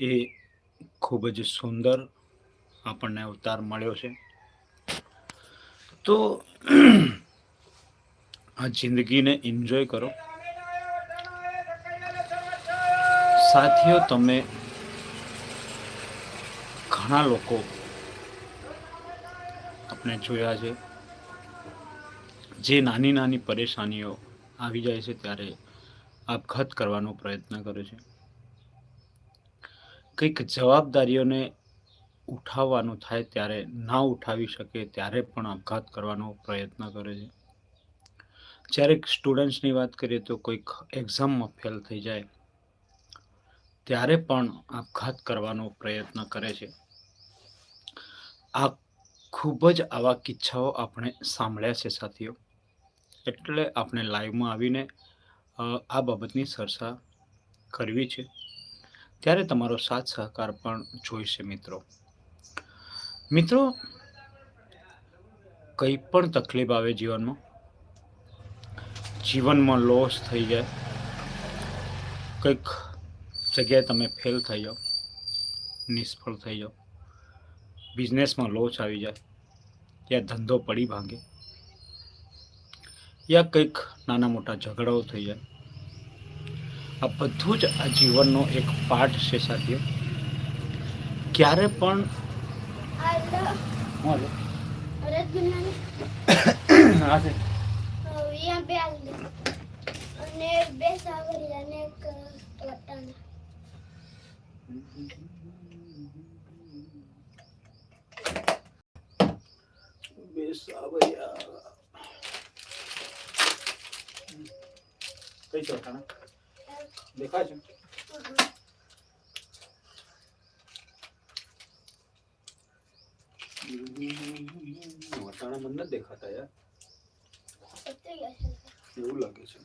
એ ખૂબ જ સુંદર આપણને અવતાર મળ્યો છે. તો આ જિંદગીને એન્જોય કરો. સાથીઓ, તમે ઘણા લોકો આપણે જોયા છે. જે નાની નાની પરેશાનીઓ આવી જાય છે, ત્યારે આપઘાત કરવાનો પ્રયત્ન કરે છે. કંઈક જવાબદારીઓને ઉઠાવવાનું થાય ત્યારે ના ઉઠાવી શકે ત્યારે પણ આપઘાત કરવાનો પ્રયત્ન કરે છે. જ્યારે સ્ટુડન્ટ્સની વાત કરીએ તો કોઈક એક્ઝામમાં ફેલ થઈ જાય ત્યારે પણ આપઘાત કરવાનો પ્રયત્ન કરે છે. આ ખૂબ જ આવા કિસ્સાઓ આપણે સાંભળ્યા છે સાથીઓ. એટલે આપણે લાઈવમાં આવીને આ બાબતની ચર્ચા કરવી છે. ત્યારે તમારો સાથ સહકાર પણ જોઈશે મિત્રો. મિત્રો, કંઈ પણ તકલીફ આવે જીવનમાં જીવનમાં લોસ થઈ જાય, કંઈક જગ્યાએ તમે ફેલ થઈ જાઓ, નિષ્ફળ થઈ જાઓ બિઝનેસમાં લોસ આવી જાય, યા ધંધો પડી ભાંગે, યા કંઈક નાના મોટા ઝઘડાઓ થઈ જાય આ બધું જ આ જીવનનો એક પાઠ છે સાથીઓ. ક્યારે પણ કઈ વટાણા? દેખાય છે? વટાણા મને નથી દેખાતા યાર. એવું લાગે છે.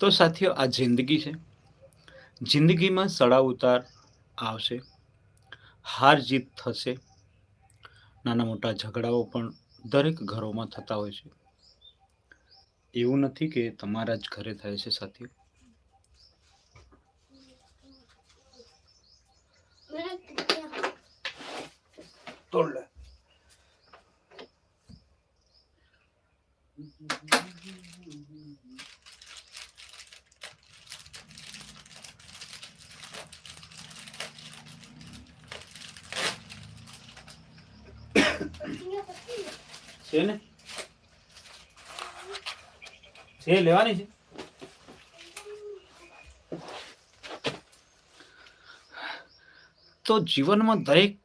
તે સાથીઓ આ જિંદગી છે. જિંદગીમાં સડા ઉતાર આવશે. હાર જીત થશે. નાના મોટા ઝઘડાઓ પણ દરેક ઘરોમાં થતા હોય છે. એવું નથી કે તમારા જ ઘરે થાય છે સાથીઓ. તોડ છે ને? છે, લેવાની છે? તો જીવનમાં દરેક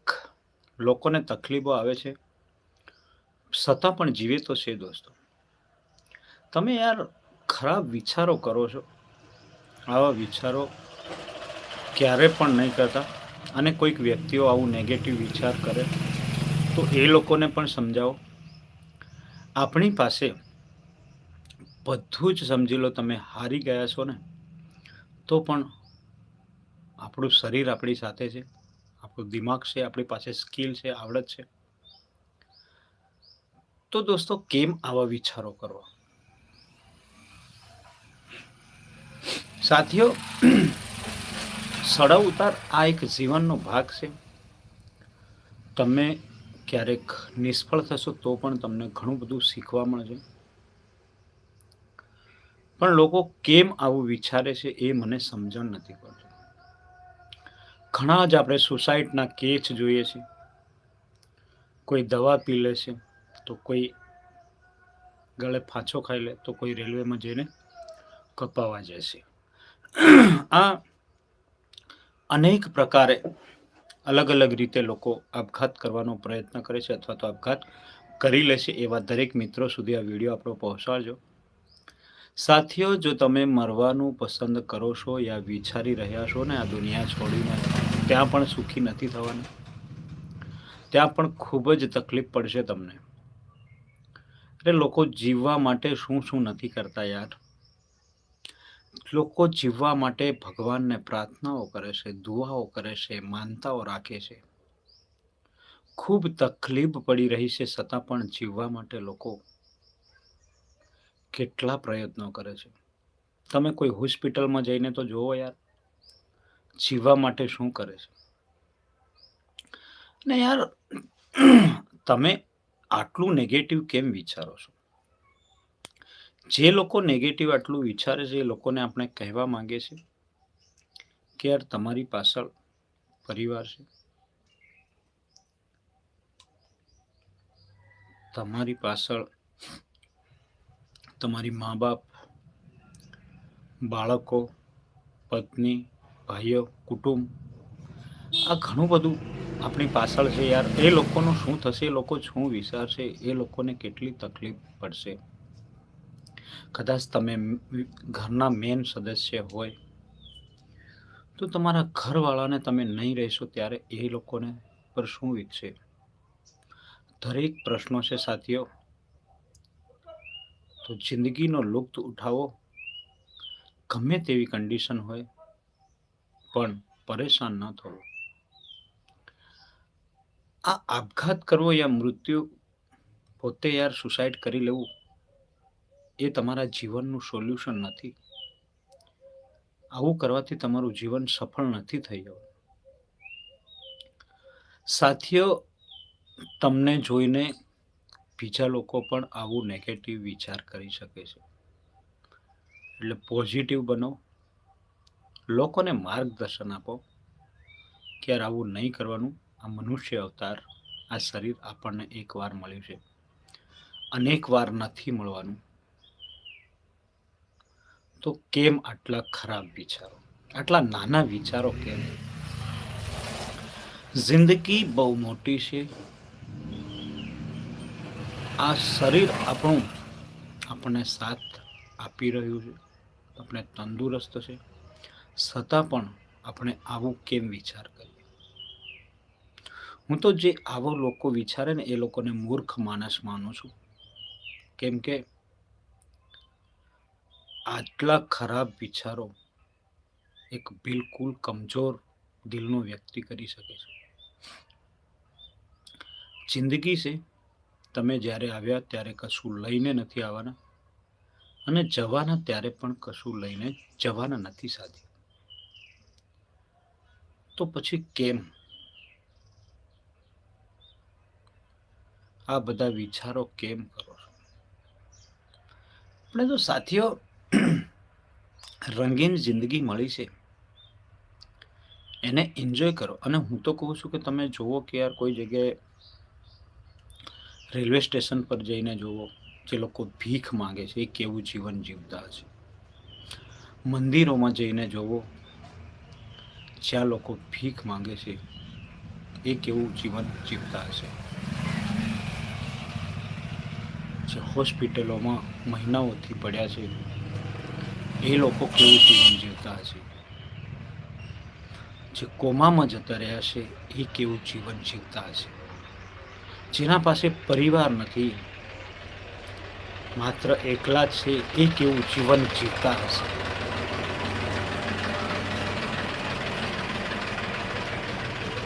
લોકોને તકલીફો આવે છે. છતાં પણ જીવે તો છે દોસ્તો. તમે યાર ખરાબ વિચારો કરો છો. આવા વિચારો ક્યારે પણ નહીં કરતા. અને કોઈક વ્યક્તિઓ આવું નેગેટિવ વિચાર કરે, તો એ લોકોને પણ સમજાવો. આપણી પાસે બધું જ સમજી લો તમે હારી ગયા છો ને, તો પણ આપણું શરીર આપણી સાથે છે, આપણું દિમાગ છે, આપણી પાસે સ્કિલ છે, આવડત છે. તો દોસ્તો, કેમ આવા વિચારો કરવા સાથીઓ, સડાવ ઉતાર આ એક જીવનનો ભાગ છે. તમે ક્યારેક નિષ્ફળ થશો તો પણ તમને ઘણું બધું શીખવા મળશે. પણ લોકો કેમ આવું વિચારે છે એ મને સમજણ નથી પડતી. ઘણા જ આપણે સુસાઇડના કેસ જોઈએ છે. કોઈ દવા પી લે છે તો કોઈ ગળે ફાંચો ખાઈ લે તો કોઈ રેલવેમાં જઈને કપાવા જાય છે. આ અનેક પ્રકારે અલગ અલગ રીતે લોકો આપઘાત કરવાનો પ્રયત્ન કરે છે અથવા તો આપઘાત કરી લે છે એવા દરેક મિત્રો સુધી આ વીડિયો આપણો પહોંચાડજો. સાથીઓ, જો તમે મરવાનું પસંદ કરો છો યા વિચારી રહ્યા છો ને આ દુનિયા છોડીને, ત્યાં પણ સુખી નથી થવાનું. ત્યાં પણ ખૂબ જ તકલીફ પડશે તમને. અરે લોકો જીવવા માટે શું શું નથી કરતા યાર? લોકો જીવવા માટે ભગવાનને પ્રાર્થનાઓ કરે છે, દુઆઓ કરે છે, માનતાઓ રાખે છે. ખૂબ તકલીફ પડી રહી છે છતાં પણ જીવવા માટે લોકો કેટલા પ્રયત્નો કરે છે. તમે કોઈ હોસ્પિટલમાં જઈને તો જુઓ યાર, જીવવા માટે શું કરે છે? ને યાર, તમે આટલું નેગેટિવ કેમ વિચારો છો? જે લોકો નેગેટિવ આટલું વિચારે છે એ લોકોને આપણે કહેવા માંગે છે કે યાર તમારી પાછળ પરિવાર છે. તમારી પાછળ તમારી મા બાપ બાળકો, પત્ની, ભાઈઓ, કુટુંબ, આ ઘણું બધું આપણી પાછળ છે યાર. એ લોકોનું શું થશે? એ લોકો શું વિચારશે? એ લોકોને કેટલી તકલીફ પડશે? કદાચ તમે ઘરના મેન સદસ્ય હોય, તો તમારા ઘરવાળાને તમે નહીં રહેશો ત્યારે એ લોકોને પર શું વીતશે? દરેક પ્રશ્નો છે સાથીઓ. તો જિંદગીનો લુપ્ત ઉઠાવો. ગમે તેવી કન્ડિશન હોય, પણ પરેશાન ન થવું. આ આપઘાત કરવો યા મૃત્યુ, પોતે યાર સુસાઇડ કરી લેવું એ તમારા જીવનનું સોલ્યુશન નથી. આવું કરવાથી તમારું જીવન સફળ નથી થઈ જવું સાથીઓ, તમને જોઈને બીજા લોકો પણ આવું નેગેટિવ વિચાર કરી શકે છે. એટલે પોઝિટિવ બનો. લોકોને માર્ગદર્શન આપો કે યાર આવું નહીં કરવાનું. આ મનુષ્ય અવતાર, આ શરીર આપણને એકવાર મળ્યું છે. અનેક વાર નથી મળવાનું. તો કેમ આટલા ખરાબ વિચારો? આટલા નાના વિચારો કેમ? જિંદગી બહુ મોટી છે. આ શરીર આપણું આપણને સાથ આપી રહ્યું છે. આપણે તંદુરસ્ત છે. છતાં પણ આપણે આવું કેમ વિચાર કરીએ? હું તો જે આવો લોકો વિચારે ને એ લોકોને મૂર્ખ માણસ માનું છું. કેમ કે આટલા ખરાબ વિચારો એક બિલકુલ કમજોર દિલનો વ્યક્તિ કરી શકે છે. જિંદગી છે, તમે જ્યારે આવ્યા ત્યારે કશું લઈને નથી આવવાના અને જવાના ત્યારે પણ કશું લઈને જવાના નથી સાથી. તો પછી કેમ? આ બધા વિચારો કેમ કરો છો? આપણે તો સાથીઓ રંગીન જિંદગી મળી છે. એને એન્જોય કરો. અને હું તો કહું છું કે તમે જુઓ કે યાર કોઈ જગ્યાએ રેલવે સ્ટેશન પર જઈને જુઓ, જે લોકો ભીખ માંગે છે, એ કેવું જીવન જીવતા હશે. મંદિરોમાં જઈને જુઓ, જ્યાં લોકો ભીખ માંગે છે, એ કેવું જીવન જીવતા હશે. જે હોસ્પિટલોમાં મહિનાઓથી પડ્યા છે. એ લોકો કેવું જીવન જીવતા હશે? જે કોમામાં જતા રહ્યા છે એ કેવું જીવન જીવતા હશે? જેના પાસે પરિવાર નથી, માત્ર એકલા છે, એ કેવું જીવન જીવતા હશે?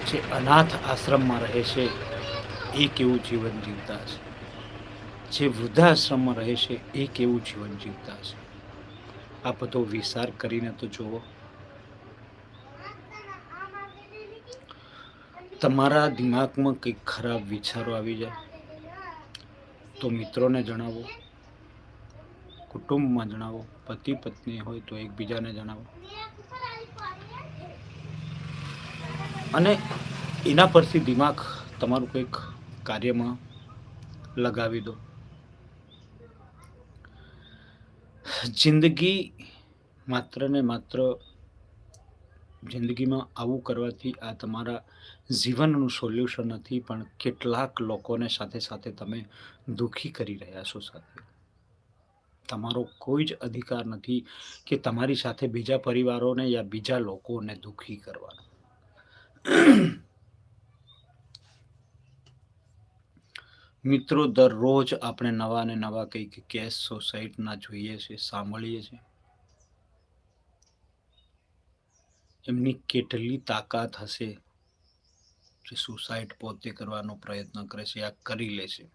જે અનાથ આશ્રમમાં રહે છે, એ કેવું જીવન જીવતા હશે? જે વૃદ્ધાશ્રમમાં રહે છે, એ કેવું જીવન જીવતા હશે? આ બધો વિચાર કરીને તો જુઓ. તમારા દિમાગમાં કંઈક ખરાબ વિચારો આવી જાય. તો મિત્રોને જણાવો. કુટુંબમાં જણાવો. પતિ પત્ની હોય તો એકબીજાને જણાવો. અને એના પરથી દિમાગ તમારું કંઈક કાર્યમાં લગાવી દો. જિંદગી માત્ર ને માત્ર જિંદગીમાં આવું કરવાથી આ તમારા જીવનનું સોલ્યુશન નથી, પણ કેટલાક લોકોને સાથે સાથે તમે દુઃખી કરી રહ્યા છો સાથે. તમારો કોઈ જ અધિકાર નથી કે તમારી સાથે બીજા પરિવારોને યા બીજા લોકોને દુઃખી કરવાનો. મિત્રો, દરરોજ આપણે નવા ને નવા કંઈક કેસ સોસાયટીના જોઈએ છે, સાંભળીએ છીએ એમની કેટલી તાકાત હશે જે સુસાઇડ પોતે કરવાનો પ્રયત્ન કરે છે, આ કરી લે છે.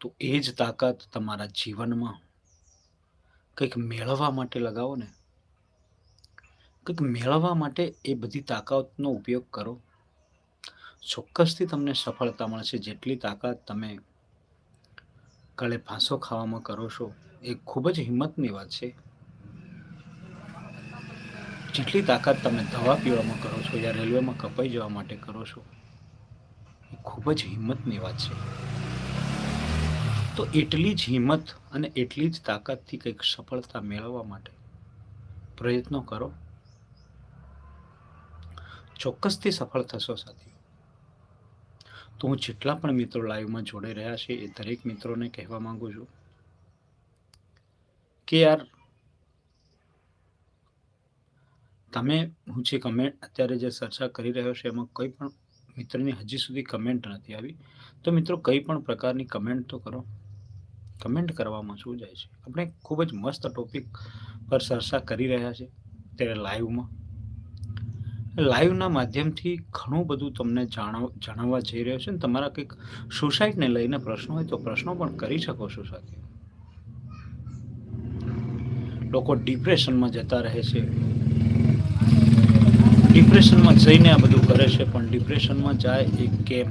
તો એ જ તાકાત તમારા જીવનમાં કંઈક મેળવવા માટે લગાવો ને. કંઈક મેળવવા માટે એ બધી તાકાતનો ઉપયોગ કરો. ચોક્કસથી તમને સફળતા મળશે. જેટલી તાકાત તમે કાલે ફાંસો ખાવામાં કરો છો, એ ખૂબ જ હિંમતની વાત છે. જેટલી તાકાત તમે દવા પીવામાં કરો છો યા રેલવેમાં કપાઈ જવા માટે કરો છો, એ ખૂબ જ હિંમતની વાત છે. તો એટલી જ હિંમત અને એટલી જ તાકાતથી કંઈક સફળતા મેળવવા માટે પ્રયત્નો કરો. ચોક્કસથી સફળ થશો સાથી તો હું જેટલા પણ મિત્રો લાઈવમાં જોડે રહ્યા છે એ દરેક મિત્રોને કહેવા માંગુ છું કે યાર, તમે, હું જે કમેન્ટ અત્યારે જે ચર્ચા કરી રહ્યો છે એમાં કોઈ પણ મિત્રની હજી સુધી કમેન્ટ નથી આવી. તો મિત્રો કંઈ પણ પ્રકારની કમેન્ટ તો કરો. કમેન્ટ કરવામાં શું જાય છે? આપણે ખૂબ જ મસ્ત ટોપિક પર ચર્ચા કરી રહ્યા છે ત્યારે લાઈવમાં લાઈવના માધ્યમથી ઘણું બધું તમને જાણવ, જણાવવા જઈ રહ્યો છે. ને તમારા કંઈક સુસાઇડને લઈને પ્રશ્નો હોય તો પ્રશ્નો પણ કરી શકો છો સાથે. લોકો ડિપ્રેશનમાં જતા રહે છે. ડિપ્રેશનમાં જઈને આ બધું કરે છે, પણ ડિપ્રેશનમાં જાય એ કેમ?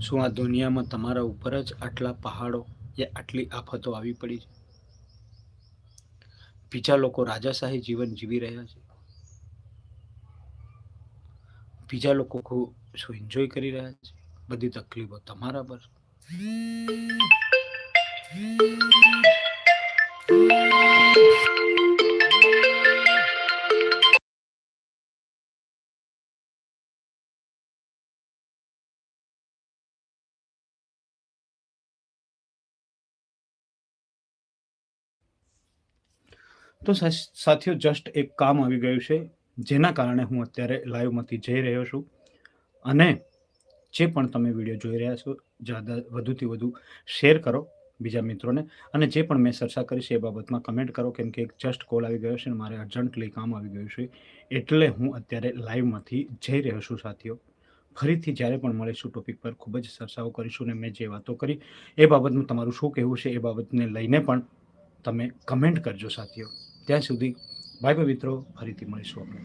શું આ દુનિયામાં તમારા ઉપર જ આટલા પહાડો યા આટલી આફતો આવી પડી છે? બીજા લોકો રાજાશાહી જીવન જીવી રહ્યા છે. બીજા લોકો ખૂબ શું એન્જોય કરી રહ્યા છે? બધી તકલીફો તમારા પર? તો સાથીઓ જસ્ટ એક કામ આવી ગયું છે. જેના કારણે હું અત્યારે લાઈવમાંથી જઈ રહ્યો છું. અને જે પણ તમે વીડિયો જોઈ રહ્યા છો, જ્યાદા વધુથી વધુ શેર કરો બીજા મિત્રોને. અને જે પણ મેં ચર્ચા કરી છે એ બાબતમાં કમેન્ટ કરો, કેમ કે એક જસ્ટ કોલ આવી ગયો છે અને મારે અર્જન્ટલી કામ આવી ગયું છે, એટલે હું અત્યારે લાઈવમાંથી જઈ રહ્યો છું સાથીઓ. ફરીથી જ્યારે પણ મળીશું ટોપિક પર ખૂબ જ ચર્ચાઓ કરીશું અને મેં જે વાતો કરી, એ બાબતનું તમારું શું કહેવું છે એ બાબતને લઈને પણ તમે કમેન્ટ કરજો સાથીઓ. ત્યાં સુધી બાય મિત્રો ફરીથી મળીશું આપણે.